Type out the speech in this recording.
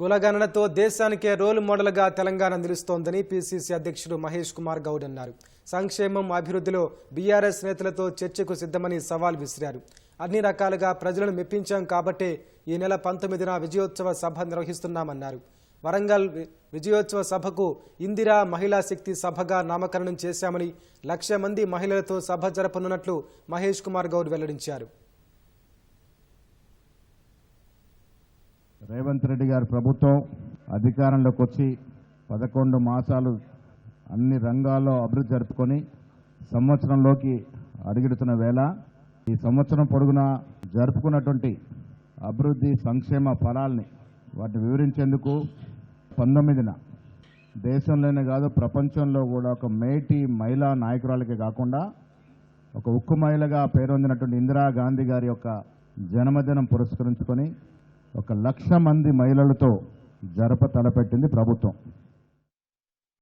కులగణనతో దేశానికే రోల్ మోడల్గా తెలంగాణ నిలుస్తోందని పీసీసీ అధ్యక్షుడు మహేష్ కుమార్ గౌడ్ అన్నారు. సంక్షేమం అభివృద్ధిలో బీఆర్ఎస్ నేతలతో చర్చకు సిద్ధమని సవాల్ విసిరారు. అన్ని రకాలుగా ప్రజలను మెప్పించాం కాబట్టే ఈ నెల పంతొమ్మిదిన విజయోత్సవ సభ నిర్వహిస్తున్నామన్నారు. వరంగల్ వి- విజయోత్సవ సభకు ఇందిరా మహిళా శక్తి సభగా నామకరణం చేశామని లక్ష మంది మహిళలతో సభ జరపనున్నట్లు మహేష్ కుమార్ గౌడ్ వెల్లడించారు. రేవంత్ రెడ్డి గారి ప్రభుత్వం అధికారంలోకి వచ్చి పదకొండు మాసాలు అన్ని రంగాల్లో అభివృద్ధి జరుపుకొని సంవత్సరంలోకి అడుగుడుతున్న వేళ ఈ సంవత్సరం పొడుగున జరుపుకున్నటువంటి అభివృద్ధి సంక్షేమ ఫలాల్ని వాటిని వివరించేందుకు పంతొమ్మిదిన దేశంలోనే కాదు ప్రపంచంలో కూడా ఒక మేటి మహిళా నాయకురాలకే కాకుండా ఒక ఉక్కు మహిళగా పేరొందినటువంటి ఇందిరా గాంధీ గారి యొక్క జన్మదినం పురస్కరించుకొని ఒక లక్ష మంది మహిళలతో జరప తలపెట్టింది ప్రభుత్వం.